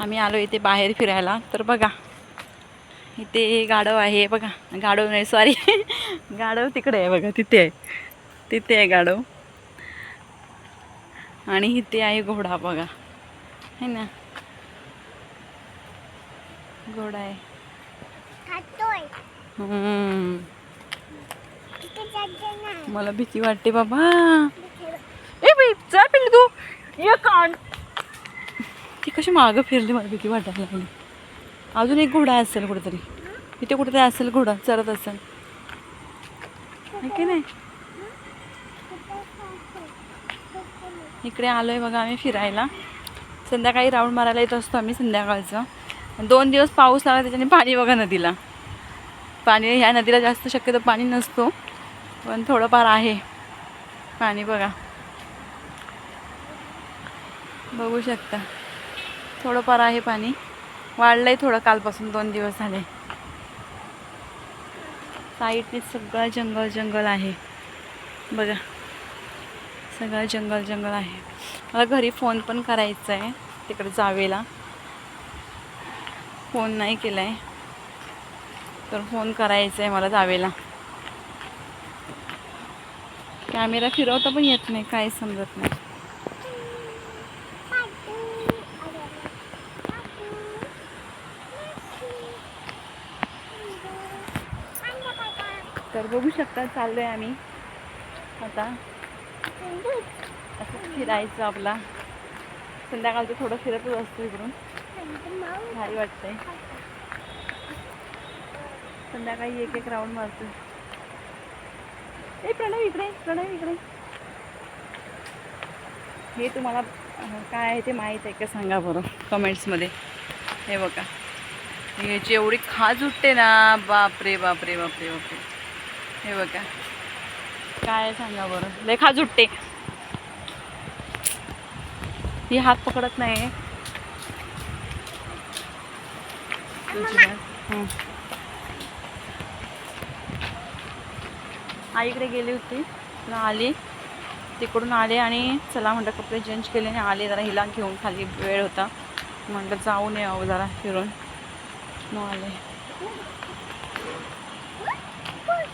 आम्ही आलो इथे बाहेर फिरायला. तर बघा इथे गाढव आहे बघा. गाढव नाही सॉरी गाढव तिकडे आहे बघा तिथे आहे. तिथे आहे गाढव. आणि इथे आहे घोडा बघा. है ना? घोडा आहे. मला भीती वाटते बाबा. ए बाई चल पिल्लू तू. ये कान. ती कशी मागं फिरली मला भीती वाटायला लागली. अजून एक घोडा असेल कुठेतरी. इथे कुठेतरी असेल घोडा चरत असेल. की नाही? इकडे आलोय बघा आम्ही फिरायला. संध्याकाळी राऊंड मारायला येत असतो आम्ही संध्याकाळचं. दोन दिवस पाऊस लागला त्याच्याने पाणी बघा नदीला. पाणी ह्या नदीला जास्त शक्यतो पाणी नसतो पण थोडंफार आहे. पाणी बघा. बघू शकता. थोडंफार आहे पाणी. वाढलंय थोडं कालपासून दोन दिवस झाले. साईडने सगळं जंगल जंगल आहे. बघा. सगळं जंगल जंगल आहे. मला घरी फोन पण करायचा आहे तिकडे जावेला. फोन नाही केला आहे तर फोन करायचा आहे मला जावेला. कॅमेरा फिरवता पण येत नाही काय समजत नाही. तर बघू शकता चाललोय आम्ही. आता असं फिरायचं आपला. संध्याकाळचं थोडं फिरतच असतो इकडून. भारी वाटतंय. संध्याकाळी एक एक राऊंड मारतो ए प्रणव इकडे प्रणव इकडे. हे तुम्हाला काय आहे ते माहीत आहे का? सांगा बरं कमेंट्समध्ये हे बघा. ह्याची एवढी खाज उठते ना. बापरे बापरे बापरे बापरे. हे बघा. काय सांगा बरं? लेखा खाज उठते ही हात पकडत नाही हो. आई आईकडे गेली होती. तुला आली. तिकडून आले आणि चला म्हटलं कपडे चेंज केले आणि आले. जरा हिला घेऊन खाली वेळ होता. म्हटलं जाऊन यावं जरा फिरून. मग आले.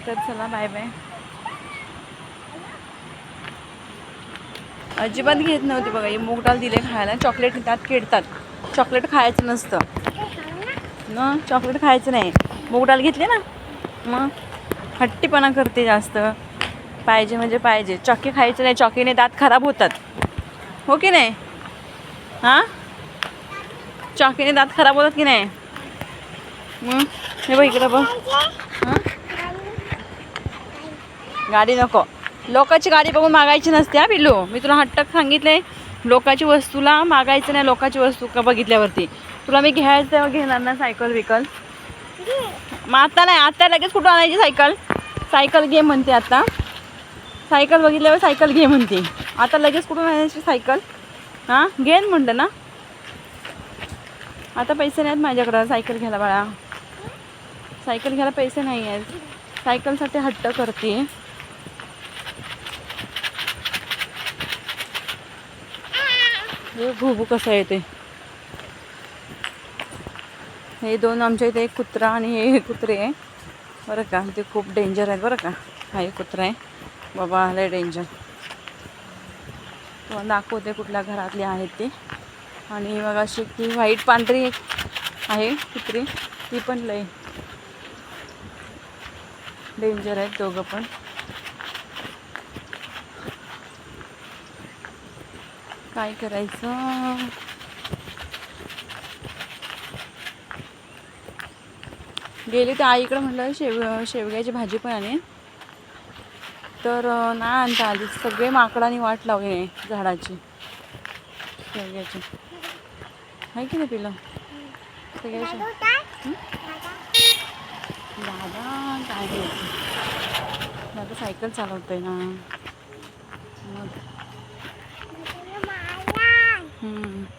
तर चला बाय बाय अजिबात घेत नव्हती बघा हे मूग डाल दिले खायला. चॉकलेट त्यात किडतात. चॉकलेट खायचं नसतं. न चॉकलेट खायचं नाही. मूग डाल घेतली ना मग हट्टीपणा करते जास्त. पाहिजे म्हणजे पाहिजे. चॉकी खायचं नाही चॉकीने दात खराब होतात. हो की नाही? हां? चॉकीने दात खराब होतात की नाही? मग हे बघ इकडं बघ. हां? गाडी नको. लोकांची गाडी बघून मागायची नसते हा पिल्लू. मी तुला हट्टक सांगितले लोकांची वस्तूला मागायचं नाही लोकांची वस्तू का बघितल्यावरती. तुला मी घ्यायचं तेव्हा घेणार ना सायकल विकल मग आता नाही आता लगेच कुठं आणायची सायकल? सायकल घे म्हणते आता. सायकल बघितल्यावर सायकल घे म्हणते. आता लगेच कुठून आणायची सायकल? हां? घेन म्हणलं ना. आता पैसे नाहीत माझ्याकडं. सायकल घ्यायला बाळा. सायकल घ्यायला पैसे नाही आहेत सायकलसाठी हट्ट करते. हे भुबू कसं आहे ते? हे दोन आमच्या इथे एक कुत्रा आणि हे कुत्रे आहे. बरं का ते खूप डेंजर आहेत बरं का. हा एक कुत्रा आहे. बाबा लय डेंजर तुम्हाला दाखवते कुठल्या घरातली आहेत ते. आणि मग अशी ती व्हाईट पांढरी एक आहे कुत्री. ती पण लय डेंजर आहेत दोघं पण. काय करायचं? गेली तर आईकडं म्हटलं शेव शेवग्याची भाजी पण आणि. तर नाही आणता आली. सगळे माकडाने वाट लावली आहे झाडाची. शेवग्याची. आहे की नाही पिलं सगळ्याची दादा काय? दादा सायकल चालवतोय ना. मग 嗯。